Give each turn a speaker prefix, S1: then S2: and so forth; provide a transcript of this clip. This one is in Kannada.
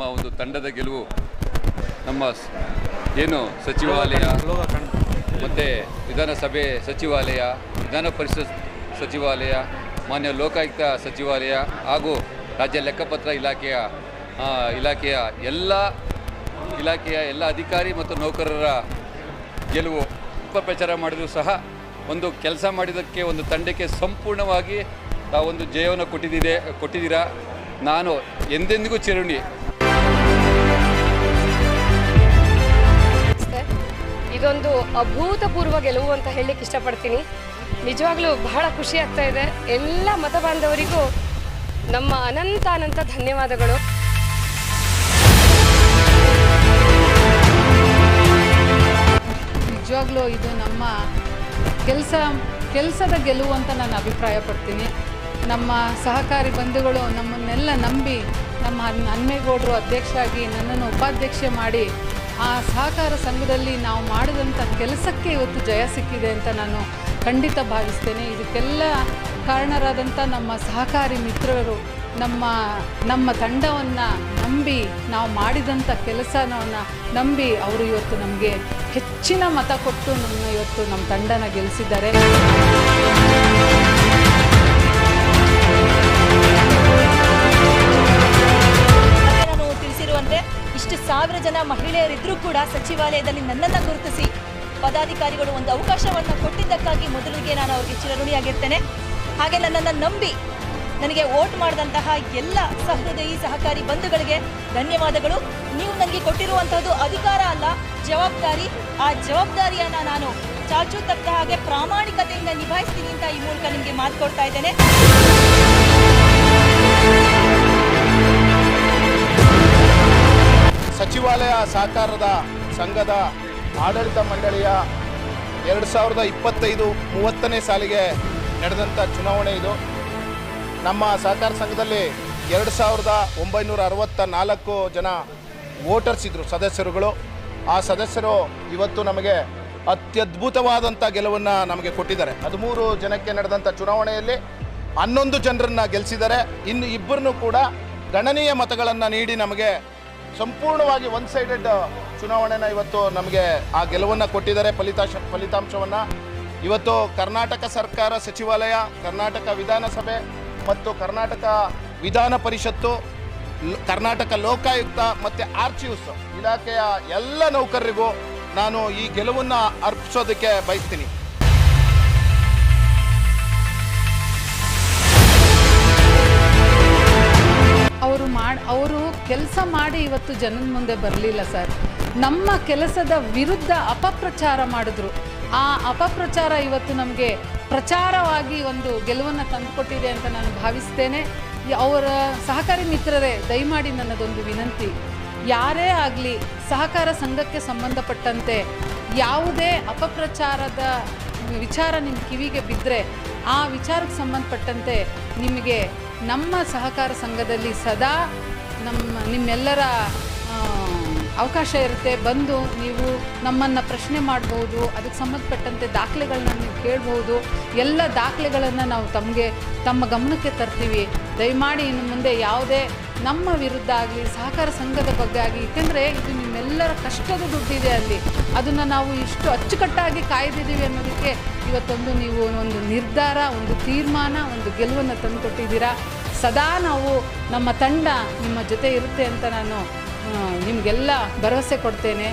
S1: ನಮ್ಮ ಒಂದು ತಂಡದ ಗೆಲುವು ನಮ್ಮ ಏನು ಸಚಿವಾಲಯ ಮತ್ತು ವಿಧಾನಸಭೆ ಸಚಿವಾಲಯ, ವಿಧಾನ ಪರಿಷತ್ ಸಚಿವಾಲಯ, ಮಾನ್ಯ ಲೋಕಾಯುಕ್ತ ಸಚಿವಾಲಯ ಹಾಗೂ ರಾಜ್ಯ ಲೆಕ್ಕಪತ್ರ ಇಲಾಖೆಯ ಇಲಾಖೆಯ ಎಲ್ಲ ಇಲಾಖೆಯ ಎಲ್ಲ ಅಧಿಕಾರಿ ಮತ್ತು ನೌಕರರ ಗೆಲುವು ಉಪಪ್ರಚಾರ ಮಾಡಿದರೂ ಸಹ ಒಂದು ಕೆಲಸ ಮಾಡಿದ್ದಕ್ಕೆ ಒಂದು ತಂಡಕ್ಕೆ ಸಂಪೂರ್ಣವಾಗಿ ತಾವೊಂದು ಜಯವನ್ನು ಕೊಟ್ಟಿದ್ದಿದೆ ಕೊಟ್ಟಿದ್ದೀರಾ? ನಾನು ಎಂದೆಂದಿಗೂ ಚಿರುಣಿ
S2: ಇದೊಂದು ಅಭೂತಪೂರ್ವ ಗೆಲುವು ಅಂತ ಹೇಳಲಿಕ್ಕೆ ಇಷ್ಟಪಡ್ತೀನಿ. ನಿಜವಾಗ್ಲೂ ಬಹಳ ಖುಷಿ ಆಗ್ತಾ ಇದೆ. ಎಲ್ಲ ಮತ ಬಾಂಧವರಿಗೂ ನಮ್ಮ ಅನಂತ ಅನಂತ ಧನ್ಯವಾದಗಳು.
S3: ನಿಜವಾಗ್ಲೂ ಇದು ನಮ್ಮ ಕೆಲಸ, ಕೆಲಸದ ಗೆಲುವು ಅಂತ ನಾನು ಅಭಿಪ್ರಾಯ ಪಡ್ತೀನಿ ನಮ್ಮ ಸಹಕಾರಿ ಬಂಧುಗಳು ನಮ್ಮನ್ನೆಲ್ಲ ನಂಬಿ, ನಮ್ಮ ಹನ್- ಹನ್ಮೇಗೌಡರು ಅಧ್ಯಕ್ಷರಾಗಿ ನನ್ನನ್ನು ಉಪಾಧ್ಯಕ್ಷೆ ಮಾಡಿ ಆ ಸಹಕಾರ ಸಂಘದಲ್ಲಿ ನಾವು ಮಾಡಿದಂಥ ಕೆಲಸಕ್ಕೆ ಇವತ್ತು ಜಯ ಸಿಕ್ಕಿದೆ ಅಂತ ನಾನು ಖಂಡಿತ ಭಾವಿಸ್ತೇನೆ. ಇದಕ್ಕೆಲ್ಲ ಕಾರಣರಾದಂಥ ನಮ್ಮ ಸಹಕಾರಿ ಮಿತ್ರರು, ನಮ್ಮ ನಮ್ಮ ತಂಡವನ್ನು ನಂಬಿ ನಾವು ಮಾಡಿದಂಥ ಕೆಲಸವನ್ನು ನಂಬಿ ಅವರು ಇವತ್ತು ನಮಗೆ ಹೆಚ್ಚಿನ ಮತ ಕೊಟ್ಟು ನಮ್ಮ ಇವತ್ತು ನಮ್ಮ ತಂಡನ ಗೆಲ್ಲಿಸಿದ್ದಾರೆ
S4: ಜನ ಮಹಿಳೆಯರಿದ್ರೂ ಕೂಡ ಸಚಿವಾಲಯದಲ್ಲಿ ನನ್ನನ್ನು ಗುರುತಿಸಿ ಪದಾಧಿಕಾರಿಗಳು ಒಂದು ಅವಕಾಶವನ್ನು ಕೊಟ್ಟಿದ್ದಕ್ಕಾಗಿ ಮೊದಲಿಗೆ ನಾನು ಅವರಿಗೆ ಚಿರಋಣಿಯಾಗಿರ್ತೇನೆ. ಹಾಗೆ ನನ್ನನ್ನು ನಂಬಿ ನನಗೆ ವೋಟ್ ಮಾಡಿದಂತಹ ಎಲ್ಲ ಸಹೃದಯಿ ಸಹಕಾರಿ ಬಂಧುಗಳಿಗೆ ಧನ್ಯವಾದಗಳು. ನೀವು ನನಗೆ ಕೊಟ್ಟಿರುವಂಥದ್ದು ಅಧಿಕಾರ ಅಲ್ಲ, ಜವಾಬ್ದಾರಿ. ಆ ಜವಾಬ್ದಾರಿಯನ್ನು ನಾನು ಚಾಚು ತಕ್ಕ ಹಾಗೆ ಪ್ರಾಮಾಣಿಕತೆಯಿಂದ ನಿಭಾಯಿಸ್ತೀನಿ ಅಂತ ಈ ಮೂಲಕ ನಿಮಗೆ ಮಾತು ಕೊಡ್ತಾ ಇದ್ದೇನೆ.
S5: ಸಚಿವಾಲಯ ಸಹಕಾರದ ಸಂಘದ ಆಡಳಿತ ಮಂಡಳಿಯ ಎರಡು ಸಾವಿರದ ಇಪ್ಪತ್ತೈದು ಮೂವತ್ತನೇ ಸಾಲಿಗೆ ನಡೆದಂಥ ಚುನಾವಣೆ ಇದು. ನಮ್ಮ ಸಹಕಾರ ಸಂಘದಲ್ಲಿ ಎರಡು ಸಾವಿರದ ಒಂಬೈನೂರ ಅರವತ್ತ ನಾಲ್ಕು ಜನ ವೋಟರ್ಸ್ ಇದ್ದರು ಸದಸ್ಯರುಗಳು. ಆ ಸದಸ್ಯರು ಇವತ್ತು ನಮಗೆ ಅತ್ಯದ್ಭುತವಾದಂಥ ಗೆಲುವನ್ನು ನಮಗೆ ಕೊಟ್ಟಿದ್ದಾರೆ. ಹದಿಮೂರು ಜನಕ್ಕೆ ನಡೆದಂಥ ಚುನಾವಣೆಯಲ್ಲಿ ಹನ್ನೊಂದು ಜನರನ್ನು ಗೆಲ್ಲಿಸಿದ್ದಾರೆ ಇನ್ನು ಇಬ್ಬರನ್ನು ಕೂಡ ಗಣನೀಯ ಮತಗಳನ್ನು ನೀಡಿ ನಮಗೆ ಸಂಪೂರ್ಣವಾಗಿ ಒನ್ ಸೈಡೆಡ್ ಚುನಾವಣೆನ ಇವತ್ತು ನಮಗೆ ಆ ಗೆಲುವನ್ನು ಕೊಟ್ಟಿದ್ದಾರೆ. ಫಲಿತಾಂಶ ಫಲಿತಾಂಶವನ್ನು. ಇವತ್ತು ಕರ್ನಾಟಕ ಸರ್ಕಾರ ಸಚಿವಾಲಯ, ಕರ್ನಾಟಕ ವಿಧಾನಸಭೆ ಮತ್ತು ಕರ್ನಾಟಕ ವಿಧಾನ ಪರಿಷತ್ತು ಕರ್ನಾಟಕ ಲೋಕಾಯುಕ್ತ ಮತ್ತು ಆರ್ಚಿವ್ಸ್ ಇಲಾಖೆಯ ಎಲ್ಲ ನೌಕರರಿಗೂ ನಾನು ಈ ಗೆಲುವನ್ನು ಅರ್ಪಿಸೋದಕ್ಕೆ ಬಯಸ್ತೀನಿ.
S3: ಕೆಲಸ ಮಾಡಿ ಇವತ್ತು ಜನನ ಮುಂದೆ ಬರಲಿಲ್ಲ ಸರ್. ನಮ್ಮ ಕೆಲಸದ ವಿರುದ್ಧ ಅಪಪ್ರಚಾರ ಮಾಡಿದ್ರು. ಆ ಅಪಪ್ರಚಾರ ಇವತ್ತು ನಮಗೆ ಪ್ರಚಾರವಾಗಿ ಒಂದು ಗೆಲುವನ್ನು ತಂದುಕೊಟ್ಟಿದೆ ಅಂತ ನಾನು ಭಾವಿಸ್ತೇನೆ. ಅವರ ಸಹಕಾರಿ ಮಿತ್ರರೇ, ದಯಮಾಡಿ ನನ್ನದೊಂದು ವಿನಂತಿ. ಯಾರೇ ಆಗಲಿ ಸಹಕಾರ ಸಂಘಕ್ಕೆ ಸಂಬಂಧಪಟ್ಟಂತೆ ಯಾವುದೇ ಅಪಪ್ರಚಾರದ ವಿಚಾರ ನಿಮ್ಮ ಕಿವಿಗೆ ಬಿದ್ದರೆ ಆ ವಿಚಾರಕ್ಕೆ ಸಂಬಂಧಪಟ್ಟಂತೆ ನಿಮಗೆ ನಮ್ಮ ಸಹಕಾರ ಸಂಘದಲ್ಲಿ ಸದಾ ನಮ್ಮ ನಿಮ್ಮೆಲ್ಲರ ಅವಕಾಶ ಇರುತ್ತೆ. ಬಂದು ನೀವು ನಮ್ಮನ್ನು ಪ್ರಶ್ನೆ ಮಾಡ್ಬೋದು, ಅದಕ್ಕೆ ಸಂಬಂಧಪಟ್ಟಂತೆ ದಾಖಲೆಗಳನ್ನ ನೀವು ಕೇಳ್ಬೋದು. ಎಲ್ಲ ದಾಖಲೆಗಳನ್ನು ನಾವು ತಮಗೆ, ತಮ್ಮ ಗಮನಕ್ಕೆ ತರ್ತೀವಿ. ದಯಮಾಡಿ ಇನ್ನು ಮುಂದೆ ಯಾವುದೇ ನಮ್ಮ ವಿರುದ್ಧ ಆಗಲಿ, ಸಹಕಾರ ಸಂಘದ ಬಗ್ಗೆ ಆಗಲಿ ಏಕೆಂದರೆ ಇದು ನಿಮ್ಮೆಲ್ಲರ ಕಷ್ಟದ ದುಡ್ಡಿದೆ ಅಲ್ಲಿ. ಅದನ್ನು ನಾವು ಇಷ್ಟು ಅಚ್ಚುಕಟ್ಟಾಗಿ ಕಾಯ್ದಿದ್ದೀವಿ ಅನ್ನೋದಕ್ಕೆ ಇವತ್ತೊಂದು ನೀವು ಒಂದು ನಿರ್ಧಾರ, ಒಂದು ತೀರ್ಮಾನ, ಒಂದು ಗೆಲುವನ್ನು ತಂದುಕೊಟ್ಟಿದ್ದೀರಾ? ಸದಾ ನಾವು ನಮ್ಮ ತಂಡ ನಿಮ್ಮ ಜೊತೆ ಇರುತ್ತೆ ಅಂತ ನಾನು ನಿಮಗೆಲ್ಲ ಭರವಸೆ ಕೊಡ್ತೇನೆ.